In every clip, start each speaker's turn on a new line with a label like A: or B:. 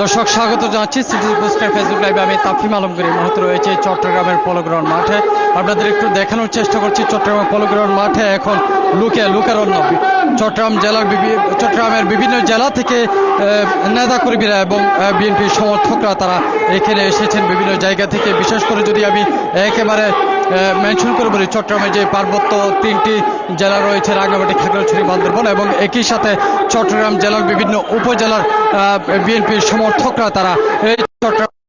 A: দর্শক, স্বাগত জানাচ্ছি সিটি পোস্টার ফেসবুক লাইভে। আমি তাফিম আলমগীর এই মুহূর্তে রয়েছে চট্টগ্রামের পলগ্রাউন্ড মাঠে। আপনাদের একটু দেখানোর চেষ্টা করছি চট্টগ্রামের পলগ্রহণ মাঠে। এখন লুকে লুকারণ্য, চট্টগ্রাম জেলার চট্টগ্রামের বিভিন্ন জেলা থেকে নেতাকর্মীরা এবং বিএনপির সমর্থকরা তারা এখানে এসেছেন বিভিন্ন জায়গা থেকে। বিশেষ করে যদি আমি একেবারে মেনশন করে বলি, চট্টগ্রামে যে পার্বত্য তিনটি জেলা রয়েছে, রাঙ্গামাটি, খাগড়াছড়ি, বান্দরবন এবং একই সাথে চট্টগ্রাম জেলার বিভিন্ন উপজেলার বিএনপির সমর্থকরা তারা এই চট্টগ্রাম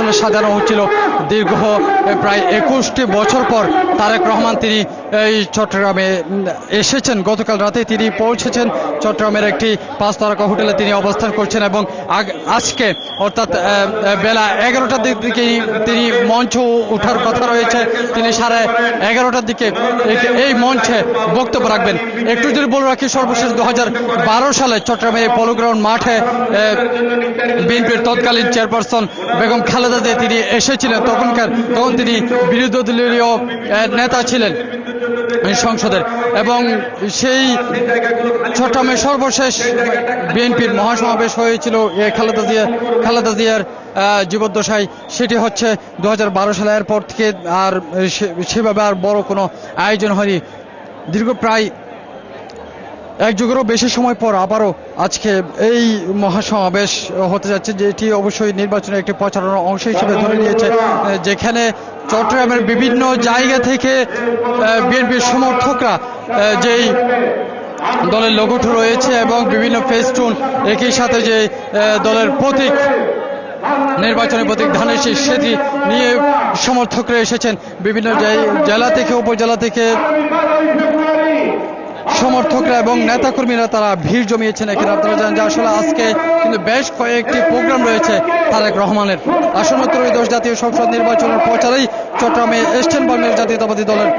A: আসলে সাজানো হচ্ছিল। দীর্ঘ প্রায় একুশটি বছর পর তারেক রহমান তিনি এই চট্টগ্রামে এসেছেন। গতকাল রাতে তিনি পৌঁছেছেন চট্টগ্রামের একটি পাঁচ তারকা হোটেলে তিনি অবস্থান করছেন এবং আজকে, অর্থাৎ বেলা এগারোটার দিক থেকেই তিনি মঞ্চ ওঠার কথা রয়েছে। তিনি সাড়ে এগারোটার দিকে এই- মঞ্চে বক্তব্য রাখবেন। একটু যদি বলে রাখি, সর্বশেষ দু হাজার বারো সালে চট্টগ্রামে পলোগ্রাউন্ড মাঠে বিএনপির তৎকালীন চেয়ারপারসন বেগম খালেদা জিয়া তিনি এসেছিলেন, তখনকার তখন তিনি বিরোধী দলীয় নেতা ছিলেন সংসদের। এবং সেই চট্টগ্রামের সর্বশেষ বিএনপির মহাসমাবেশ হয়েছিল এ খালেদা জিয়া, খালেদা জিয়ার জীবদ্দশায়। সেটি হচ্ছে দু সালে। এরপর থেকে আর সেভাবে আর বড় কোনো আয়োজন হয়নি। দীর্ঘ প্রায় এক যুগেরও বেশি সময় পর আবারও আজকে এই মহাসমাবেশ হতে যাচ্ছে, যেটি অবশ্যই নির্বাচনের একটি প্রচারণার অংশ হিসেবে ধরে নিয়েছে, যেখানে চট্টগ্রামের বিভিন্ন জায়গা থেকে বিএনপির সমর্থকরা যেই দলের লোগোটো রয়েছে এবং বিভিন্ন ফেস্টুন একই সাথে যে দলের প্রতীক নির্বাচনী প্রতীক ধানের শীষ, সেটি নিয়ে সমর্থকরা এসেছেন। বিভিন্ন জেলা থেকে, উপজেলা থেকে সমর্থকরা এবং নেতাকর্মীরা তারা ভিড় জমিয়েছেন এখানে। আপনারা জানেন যে আসলে আজকে কিন্তু বেশ কয়েকটি প্রোগ্রাম রয়েছে তারেক রহমানের। আসন্ন ত্রয়োদশ জাতীয় সংসদ নির্বাচনের প্রচারেই চট্টগ্রামে এসছেন বাংলাদেশ জাতীয়তাবাদী দলের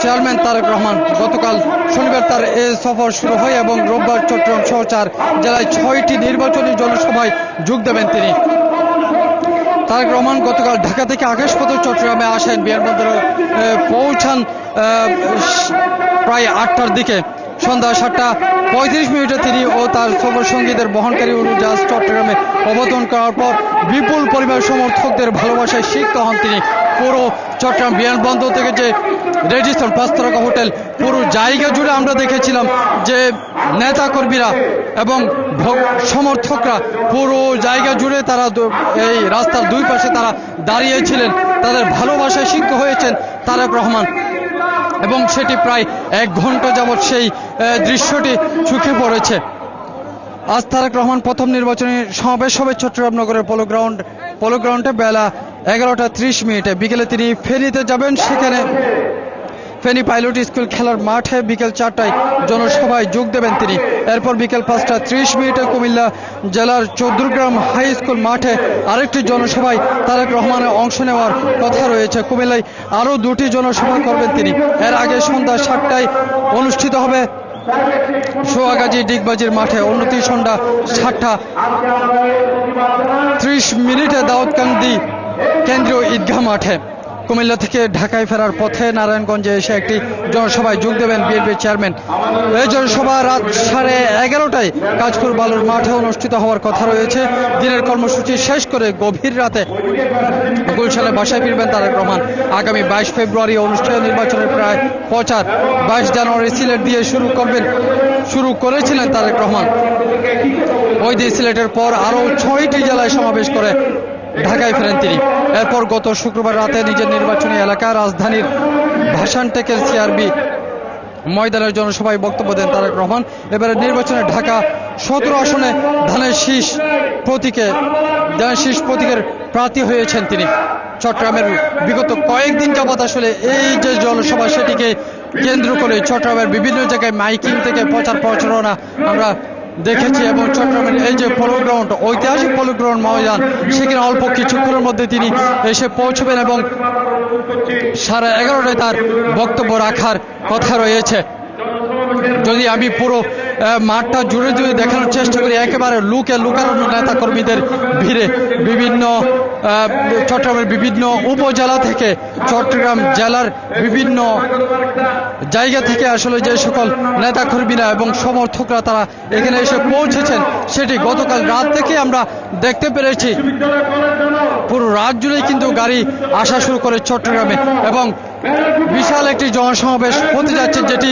A: চেয়ারম্যান তারেক রহমান গতকাল শনিবার তার এ সফর শুরু হয় এবং রোববার চট্টগ্রাম সহ চার জেলায় ছয়টি নির্বাচনী জনসভায় যোগ দেবেন তিনি। তারেক রহমান গতকাল ঢাকা থেকে আকাশপথে চট্টগ্রামে আসেন। বিমানবন্দরে পৌঁছান প্রায় আটটার দিকে সন্ধ্যা সাতটা পঁয়ত্রিশ মিনিটে তিনি ও তার সফর সঙ্গীদের বহনকারী উড়োজাহাজ চট্টগ্রামে অবতরণ করার পর বিপুল পরিমাণ সমর্থকদের ভালোবাসায় সিক্ত হন তিনি। পুরো চট্টগ্রাম বিমানবন্দর থেকে যে রেজিস্ট্রেশন পাঁচ তারকা হোটেল, পুরো জায়গা জুড়ে আমরা দেখেছিলাম যে নেতা কর্মীরা এবং সমর্থকরা পুরো জায়গা জুড়ে তারা এই রাস্তার দুই পাশে তারা দাঁড়িয়েছিলেন। তাদের ভালোবাসায় সিক্ত হয়েছেন তারেক রহমান। এবং সেটি প্রায় এক ঘণ্টা যাবৎ সেই দৃশ্যটি চোখে পড়েছে। আজ তারেক রহমান প্রথম নির্বাচনী সমাবেশ হবে চট্টগ্রাম নগরের পোলো গ্রাউন্ড পোলো গ্রাউন্ডে বেলা এগারোটা ত্রিশ মিনিটে। বিকেলে তিনি ফেরিতে যাবেন, সেখানে ফেনী পাইলট স্কুল খেলার মাঠে বিকেল চারটায় জনসভায় যোগ দেবেন তিনি। এরপর বিকেল পাঁচটা ত্রিশ মিনিটে কুমিল্লা জেলার চৌদ্দগ্রাম হাই স্কুল মাঠে আরেকটি জনসভায় তারেক রহমানের অংশ নেওয়ার কথা রয়েছে। কুমিল্লায় আরও দুটি জনসভা করবেন তিনি। এর আগে সন্ধ্যা সাতটায় অনুষ্ঠিত হবে সোয়াগাজী ডিগবাজির মাঠে। উন্নতি সন্ধ্যা সাতটা ত্রিশ মিনিটে দাউদকান্দি কেন্দ্রীয় ঈদগাহ মাঠে। কুমিল্লা থেকে ঢাকায় ফেরার পথে নারায়ণগঞ্জে এসে একটি জনসভায় যোগ দেবেন বিএনপির চেয়ারম্যান। এই জনসভা রাত সাড়ে এগারোটায় কাজপুর বালুর মাঠে অনুষ্ঠিত হওয়ার কথা রয়েছে। দিনের কর্মসূচি শেষ করে গভীর রাতে গুলশালে বাসায় ফিরবেন তারেক রহমান। আগামী বাইশ ফেব্রুয়ারি অনুষ্ঠেয় নির্বাচনের প্রায় প্রচার। বাইশ জানুয়ারি সিলেট দিয়ে শুরু করবেন, শুরু করেছিলেন তারেক রহমান। ওই দিন সিলেটের পর আরও ছয়টি জেলায় সমাবেশ করে ঢাকায় ফেরেন তিনি। এরপর গত শুক্রবার রাতে নিজের নির্বাচনী এলাকা রাজধানীর ভাসান টেকের সিআরবি ময়দানের জনসভায় বক্তব্য দেন তারেক রহমান। এবারে নির্বাচনে ঢাকা সতেরো আসনে ধানের শীষ প্রতীকে, ধানের শীষ প্রতীকের প্রার্থী হয়েছেন তিনি। চট্টগ্রামের বিগত কয়েকদিন যাবৎ আসলে এই যে জনসভা, সেটিকে কেন্দ্র করে চট্টগ্রামের বিভিন্ন জায়গায় মাইকিং থেকে প্রচার প্রচারণা আমরা দেখেছি এবং চট্টগ্রামের এই যে পোলো গ্রাউন্ড ঐতিহাসিক পোলো গ্রাউন্ড ময়দান, সেখানে অল্প কিছুক্ষণের মধ্যে তিনি এসে পৌঁছবেন এবং সাড়ে এগারোটায় তার বক্তব্য রাখার কথা রয়েছে। যদি আমি পুরো মাঠটা জুড়ে জুড়ে দেখানোর চেষ্টা করি, একেবারে লুকে লুকারণ্য নেতা কর্মীদের ভিড়ে বিভিন্ন চট্টগ্রামের বিভিন্ন উপজেলা থেকে চট্টগ্রাম জেলার বিভিন্ন জায়গা থেকে আসলে যে সকল নেতা কর্মীরা এবং সমর্থকরা তারা এখানে এসে পৌঁছেছেন, সেটি গতকাল রাত থেকে আমরা দেখতে পেরেছি। পুরো রাত জুড়েই কিন্তু গাড়ি আসা শুরু করে চট্টগ্রামে এবং বিশাল একটি জনসমাবেশ হতে যাচ্ছে, যেটি